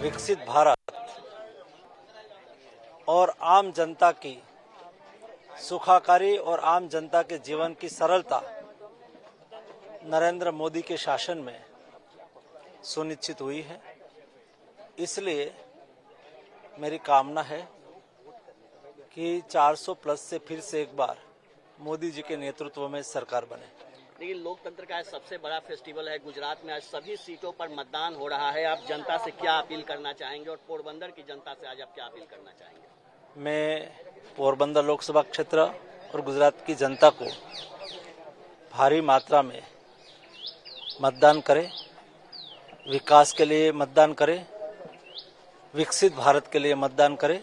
विकसित भारत और आम जनता की सुखाकारी और आम जनता के जीवन की सरलता नरेंद्र मोदी के शासन में सुनिश्चित हुई है। इसलिए मेरी कामना है कि 400 प्लस से फिर से एक बार मोदी जी के नेतृत्व में सरकार बने। लेकिन लोकतंत्र का सबसे बड़ा फेस्टिवल है गुजरात में। आज सभी सीटों पर मतदान हो रहा है। आप जनता से क्या अपील करना चाहेंगे और पोरबंदर की जनता से आज आप क्या अपील करना चाहेंगे? मैं पोरबंदर लोकसभा क्षेत्र और गुजरात की जनता को भारी मात्रा में मतदान करें, विकास के लिए मतदान करें, विकसित भारत के लिए मतदान करें,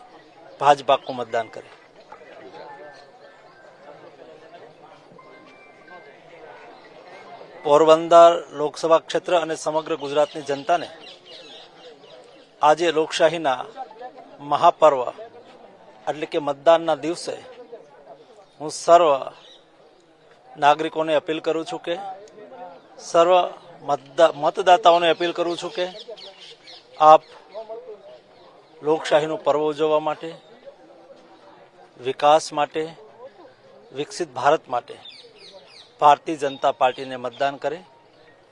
भाजपा को मतदान करें। પોરબંદર લોકસભા ક્ષેત્ર અને સમગ્ર ગુજરાતની જનતાને આજે લોકશાહીના મહાપર્વ, એટલે કે મતદાનના દિવસે હું સર્વ નાગરિકોને અપીલ કરું છું કે, સર્વ મતદા, મતદાતાઓને અપીલ કરું છું કે, આપ લોકશાહીનું પર્વ ઉજવવા માટે, વિકાસ માટે, વિકસિત ભારત માટે ભારતીય જનતા પાર્ટીને મતદાન કરે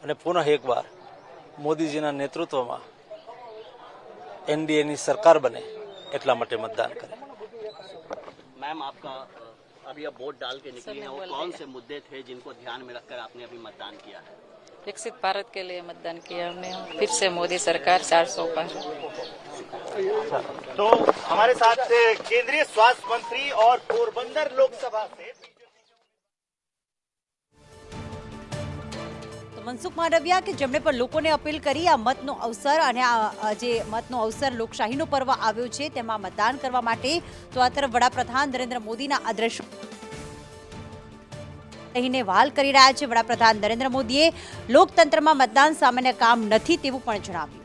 અને પુનઃ એકવાર મોદીજીના નેતૃત્વમાં એનડીએની સરકાર બને એટલા માટે મતદાન કરે मैम आपका अ, अभी अब वोट डाल के निकली है वो कौन से मुद्दे थे जिनको ध्यान में रखकर आपने अभी मतदान किया है विकसित भारत के लिए मतदान किया हमने फिर से मोदी सरकार चार सौ पार तो हमारे साथ केंद्रीय स्वास्थ्य मंत्री और पोरबंदर लोकसभा से મનસુખ માંડવિયા કે જેમણે પણ લોકોને અપીલ કરી આ મતનો અવસર અને આ જે મતનો અવસર લોકશાહીનો પર્વ આવ્યો છે તેમાં મતદાન કરવા માટે તો આ તરફ વડાપ્રધાન નરેન્દ્ર મોદીના આદર્શ રહીને વાલ કરી રહ્યા છે વડાપ્રધાન નરેન્દ્ર મોદીએ. લોકતંત્રમાં મતદાન સામાન્ય કામ નથી તેવું પણ જણાવ્યું.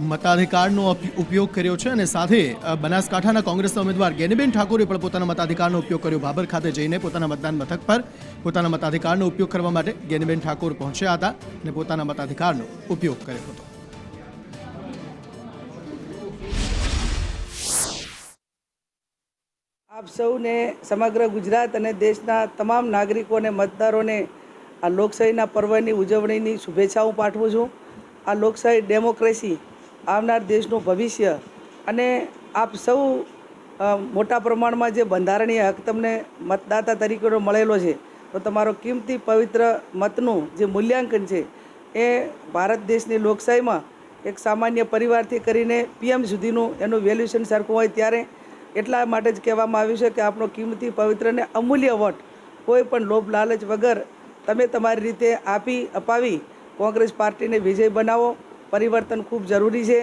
મતાધિકારનો ઉપયોગ કર્યો છે અને સાથે બનાસકાંઠાના કોંગ્રેસના ઉમેદવાર ગેનીબેન ઠાકોરે પણ પોતાના મતાધિકારનો ઉપયોગ કર્યો. બાબર ખાતે જઈને પોતાના મતદાન મથક પર પોતાના મતાધિકારનો ઉપયોગ કરવા માટે ગેનીબેન ઠાકોર પહોંચ્યા હતા અને પોતાના મતાધિકારનો ઉપયોગ કર્યો હતો. આપ સૌને સમગ્ર ગુજરાત અને દેશના તમામ નાગરિકોને મતદારોને આ લોકશાહીના પર્વની ઉજવણીની શુભેચ્છાઓ પાઠવું છું. આ લોકશાહી ડેમોક્રેસી આવનાર દેશનું ભવિષ્ય અને આપ સૌ મોટા પ્રમાણમાં જે બંધારણીય હક તમને મતદાતા તરીકેનો મળેલો છે, તો તમારો કિંમતી પવિત્ર મતનું જે મૂલ્યાંકન છે, એ ભારત દેશની લોકશાહીમાં એક સામાન્ય પરિવારથી કરીને પીએમ સુધીનું એનું વેલ્યુશન સરખું હોય ત્યારે એટલા માટે જ કહેવામાં આવ્યું છે કે આપણો કિંમતી પવિત્ર અને અમૂલ્ય વોટ કોઈ પણ લોભ લાલચ વગર તમે તમારી રીતે આપી અપાવી કોંગ્રેસ પાર્ટીને વિજય બનાવો પરિવર્તન ખૂબ જરૂરી છે.